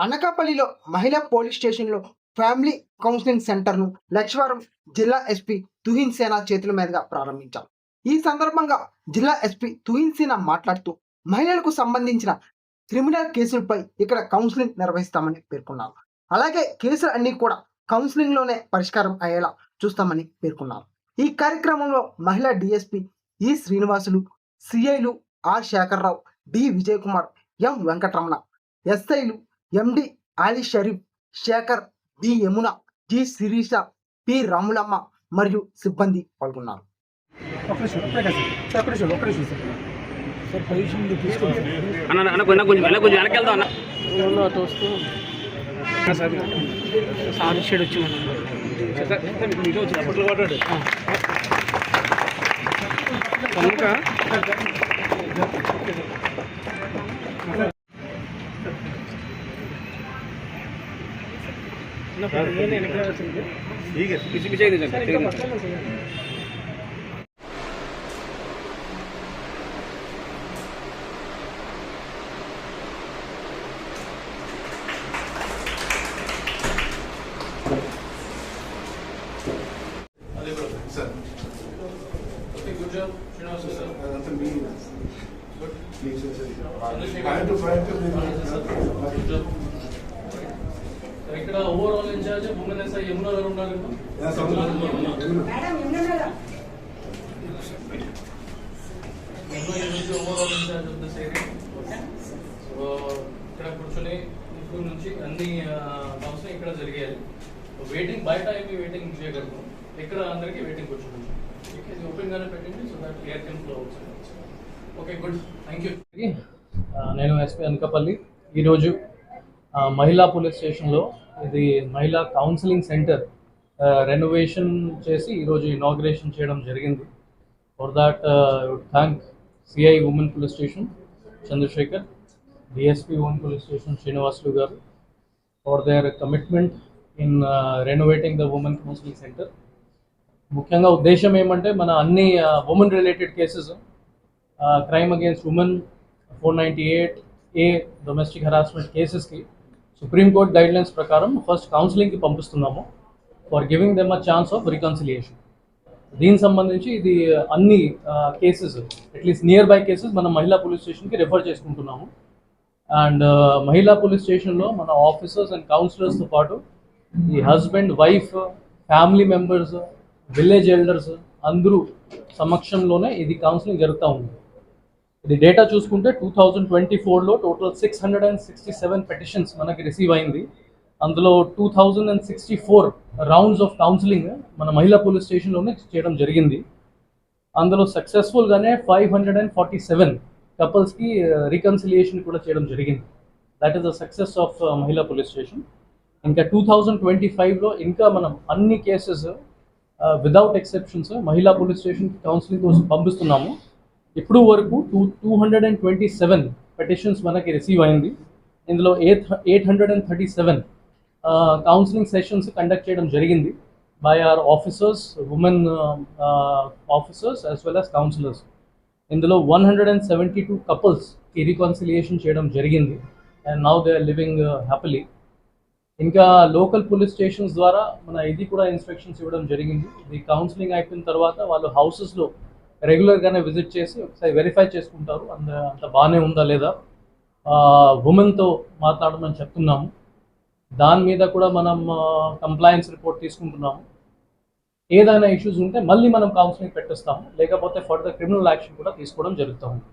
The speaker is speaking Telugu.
అనకాపల్లిలో మహిళా పోలీస్ స్టేషన్లో ఫ్యామిలీ కౌన్సిలింగ్ సెంటర్ను లక్ష్వారం జిల్లా ఎస్పీ తుహిన్ సేనా చేతుల మీదుగా ప్రారంభించారు ఈ సందర్భంగా జిల్లా ఎస్పీ తుహిన్ సేనా మాట్లాడుతూ మహిళలకు సంబంధించిన క్రిమినల్ కేసులపై ఇక్కడ కౌన్సిలింగ్ నిర్వహిస్తామని పేర్కొన్నారు అలాగే కేసులు అన్నీ కూడా కౌన్సిలింగ్లోనే పరిష్కారం అయ్యేలా చూస్తామని పేర్కొన్నారు ఈ కార్యక్రమంలో మహిళా DSP E Srinivasulu సిఐలు R Sekharrao D Vijay Kumar M Venkataramana ఎస్ఐలు MD Ali Sharif Sekhar B Yamuna G Sirisha P Ramulamma మరియు సిబ్బంది పాల్గొన్నారు ఒక్క నిమిషం ఇప్పుడే కాదు సార్ ఒక్క నిమిషం ఒక్క నిమిషం సార్ సార్ పొజిషన్ తీసుకోండి అన్న ఇక్కడ overall in-charge women SI Yamuna గారు ఉన్నారు ఓవరాల్ ఇన్ఛార్జ్ ఆఫ్ సో ఇక్కడ కూర్చొని ఇప్పుడు నుంచి అన్ని కౌన్సిలింగ్ ఇక్కడ జరిగాయి. వెయిటింగ్ బయట ఏమి వెయిటింగ్ చేయగలుగుతాం. ఇక్కడ అందరికీ వెయిటింగ్ కూర్చోండి ఇది ఓపెన్ గానే పెట్టండి so that air can flow okay good thank you నేను ఎస్పీ అనకాపల్లి. ఈరోజు మహిళా పోలీస్ స్టేషన్లో ఇది మహిళా కౌన్సిలింగ్ సెంటర్ రెనోవేషన్ చేసి ఈరోజు ఇనాగ్రేషన్ చేయడం జరిగింది. For that thank CI women police station Chandrasekhar DSP women police station Srinivasulu గారు for their commitment in renovating the women counselling centre ముఖ్యంగా ఉద్దేశం ఏమంటే మన అన్ని women related cases crime against women four ninety eight A domestic harassment కేసెస్కి Supreme Court guidelines ప్రకారం ఫస్ట్ కౌన్సిలింగ్కి పంపిస్తున్నాము. For giving them a chance of reconciliation దీనికి సంబంధించి ఇది అన్ని cases at least nearby cases మనం మహిళా పోలీస్ స్టేషన్కి రెఫర్ చేసుకుంటున్నాము. అండ్ మహిళా పోలీస్ స్టేషన్లో మన ఆఫీసర్స్ అండ్ కౌన్సిలర్స్తో పాటు ఈ husband wife family members village elders అందరూ సమక్షంలోనే ఇది కౌన్సిలింగ్ జరుగుతూ ఉంది. ఇది డేటా చూసుకుంటే టూ థౌజండ్ ట్వంటీ ఫోర్లో total six hundred and sixty seven petitions మనకి రిసీవ్ అయింది. అందులో two thousand and sixty four rounds of counselling మన మహిళా పోలీస్ స్టేషన్లోనే చేయడం జరిగింది. అందులో సక్సెస్ఫుల్గానే five hundred and forty seven కపుల్స్కి reconciliation కూడా చేయడం జరిగింది. That is the success of మహిళా పోలీస్ స్టేషన్. ఇంకా టూ థౌజండ్ ట్వంటీ ఫైవ్లో ఇంకా మనం అన్ని కేసెస్ విదౌట్ ఎక్సెప్షన్స్ మహిళా పోలీస్ స్టేషన్కి కౌన్సిలింగ్ కోసం పంపిస్తున్నాము. ఇప్పుడు వరకు two two hundred and twenty seven petitions మనకి రిసీవ్ అయింది. ఇందులో eight eight hundred and thirty seven counselling sessions conduct చేయడం జరిగింది by our officers women officers as well as counsellors ఇందులో one hundred and seventy two కపుల్స్కి reconciliation చేయడం జరిగింది and now they are living happily ఇంకా లోకల్ పోలీస్ స్టేషన్స్ ద్వారా మన ఇది కూడా ఇన్స్ట్రక్షన్స్ ఇవ్వడం జరిగింది. ఇది కౌన్సిలింగ్ అయిపోయిన తర్వాత వాళ్ళు హౌసెస్లో రెగ్యులర్గానే విజిట్ చేసి ఒకసారి వెరిఫై చేసుకుంటారు. అంత అంత బాగానే ఉందా లేదా? ఉమెన్తో మాట్లాడమని చెప్తున్నాము. దాని మీద కూడా మనం కంప్లయన్స్ రిపోర్ట్ తీసుకుంటున్నాము. ఏదైనా ఇష్యూస్ ఉంటే మళ్ళీ మనం కౌన్సిలింగ్ పెట్టిస్తాము. లేకపోతే ఫర్దర్ క్రిమినల్ యాక్షన్ కూడా తీసుకోవడం జరుగుతూ ఉంది